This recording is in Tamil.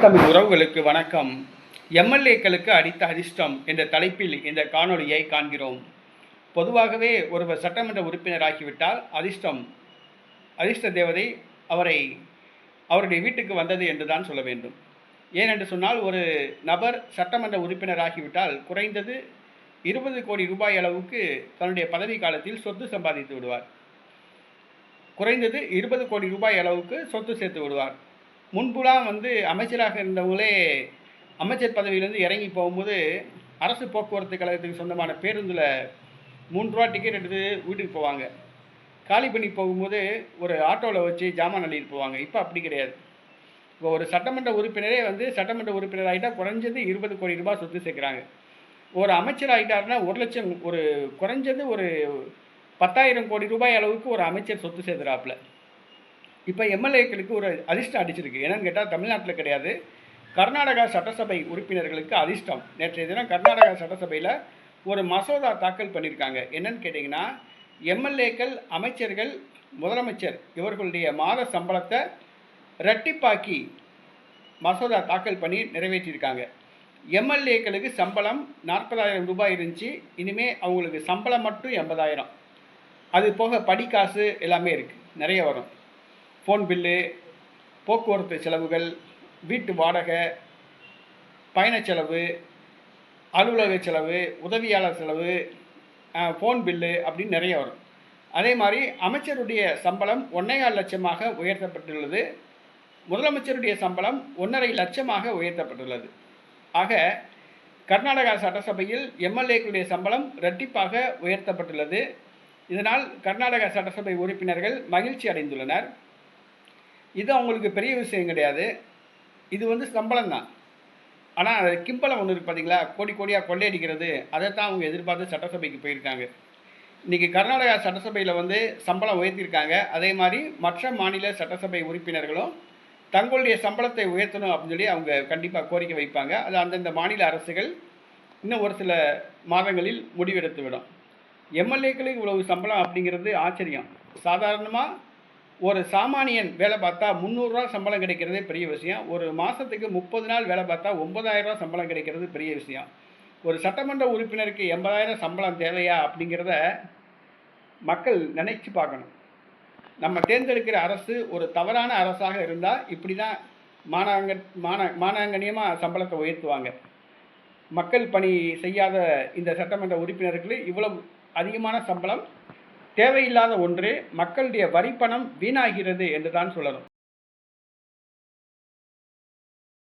தமிழ் உறவுகளுக்கு வணக்கம். எம்எல்ஏக்களுக்கு அடித்த அதிர்ஷ்டம் என்ற தலைப்பில் இந்த காணொலியை காண்கிறோம். பொதுவாகவே ஒருவர் சட்டமன்ற உறுப்பினராகிவிட்டால் அதிர்ஷ்டம் அதிர்ஷ்ட தேவதை அவரை அவருடைய வீட்டுக்கு வந்தது என்று தான் சொல்ல வேண்டும். ஏனென்று சொன்னால் ஒரு நபர் சட்டமன்ற உறுப்பினராகிவிட்டால் குறைந்தது இருபது கோடி ரூபாய் அளவுக்கு தன்னுடைய பதவி காலத்தில் சொத்து சம்பாதித்து விடுவார். குறைந்தது இருபது கோடி ரூபாய் அளவுக்கு சொத்து சேர்த்து விடுவார். முன்புலாம் வந்து அமைச்சராக இருந்தவங்களே அமைச்சர் பதவியிலேருந்து இறங்கி போகும்போது அரசு போக்குவரத்து கழகத்துக்கு சொந்தமான பேருந்தில் மூன்று ரூபா டிக்கெட் எடுத்து வீட்டுக்கு போவாங்க. காலி பண்ணி போகும்போது ஒரு ஆட்டோவில் வச்சு ஜாமான் அள்ளிட்டு போவாங்க. இப்போ அப்படி கிடையாது. இப்போ ஒரு சட்டமன்ற உறுப்பினரே வந்து சட்டமன்ற உறுப்பினர் ஆகிட்டால் குறைஞ்சது இருபது கோடி ரூபாய் சொத்து சேர்க்குறாங்க. ஒரு அமைச்சர் ஆகிட்டாருன்னா ஒரு லட்சம் ஒரு குறைஞ்சது ஒரு பத்தாயிரம் கோடி ரூபாய் அளவுக்கு ஒரு அமைச்சர் சொத்து சேர்த்துறாப்புல இப்போ எம்எல்ஏக்களுக்கு ஒரு அதிர்ஷ்டம் அடிச்சிருக்கு. என்னன்னு கேட்டால் தமிழ்நாட்டில் கிடையாது. கர்நாடகா சட்டசபை உறுப்பினர்களுக்கு அதிர்ஷ்டம். நேற்றைய தினம் கர்நாடகா சட்டசபையில் ஒரு மசோதா தாக்கல் பண்ணியிருக்காங்க என்னன்னு கேட்டிங்கன்னா எம்எல்ஏக்கள் அமைச்சர்கள் முதலமைச்சர் இவர்களுடைய மாத சம்பளத்தை ரெட்டிப்பாக்கி மசோதா தாக்கல் பண்ணி நிறைவேற்றியிருக்காங்க எம்எல்ஏக்களுக்கு சம்பளம் நாற்பதாயிரம் ரூபாய் இருந்துச்சு. இனிமே அவங்களுக்கு சம்பளம் மட்டும் எண்பதாயிரம். அது போக படிக்காசு எல்லாமே இருக்குது நிறைய வரும். ஃபோன் பில்லு போக்குவரத்து செலவுகள் வீட்டு வாடகை பயணச் செலவு அலுவலக செலவு உதவியாளர் செலவு ஃபோன் பில்லு அப்படின்னு நிறைய வரும். அதே மாதிரி அமைச்சருடைய சம்பளம் ஒன்றையால் லட்சமாக உயர்த்தப்பட்டுள்ளது. முதலமைச்சருடைய சம்பளம் ஒன்றரை லட்சமாக உயர்த்தப்பட்டுள்ளது. ஆக கர்நாடகா சட்டசபையில் எம்எல்ஏக்களுடைய சம்பளம் இரட்டிப்பாக உயர்த்தப்பட்டுள்ளது. இதனால் கர்நாடக சட்டசபை உறுப்பினர்கள் மகிழ்ச்சி அடைந்துள்ளனர். இது அவங்களுக்கு பெரிய விஷயம் கிடையாது. இது வந்து சம்பளம் தான் ஆனால் கிம்பளம் ஒன்று இருக்கு பார்த்தீங்களா கோடி கோடியாக கொள்ளையடிக்கிறது. அதை தான் அவங்க எதிர்பார்த்து சட்டசபைக்கு போயிருக்காங்க. இன்றைக்கி கர்நாடகா சட்டசபையில் வந்து சம்பளம் உயர்த்தியிருக்காங்க அதே மாதிரி மற்ற மாநில சட்டசபை உறுப்பினர்களும் தங்களுடைய சம்பளத்தை உயர்த்தணும் அப்படின்னு சொல்லி அவங்க கண்டிப்பாக கோரிக்கை வைப்பாங்க. அது அந்தந்த மாநில அரசுகள் இன்னும் ஒரு சில மாதங்களில் முடிவெடுத்து விடும் எம்எல்ஏக்களுக்கு இவ்வளவு சம்பளம் அப்படிங்கிறது ஆச்சரியம். சாதாரணமாக ஒரு சாமானியன் வேலை பார்த்தா முந்நூறுரூவா சம்பளம் கிடைக்கிறதே பெரிய விஷயம். ஒரு மாதத்துக்கு முப்பது நாள் வேலை பார்த்தா ஒம்பதாயிரரூவா சம்பளம் கிடைக்கிறது பெரிய விஷயம். ஒரு சட்டமன்ற உறுப்பினருக்கு எண்பதாயிரம் சம்பளம் தேவையா அப்படிங்கிறத மக்கள் நினைச்சு பார்க்கணும். நம்ம தேர்ந்தெடுக்கிற அரசு ஒரு தவறான அரசாக இருந்தால் இப்படி தான் மானாங்க மான மானாங்கனியமாக சம்பளத்தை உயர்த்துவாங்க. மக்கள் பணி செய்யாத இந்த சட்டமன்ற உறுப்பினர்களுக்கு இவ்வளவு அதிகமான சம்பளம் தேவையில்லாத ஒன்று மக்களுடைய வரிப்பணம் வீணாகிறது என்று தான் சொல்லணும்.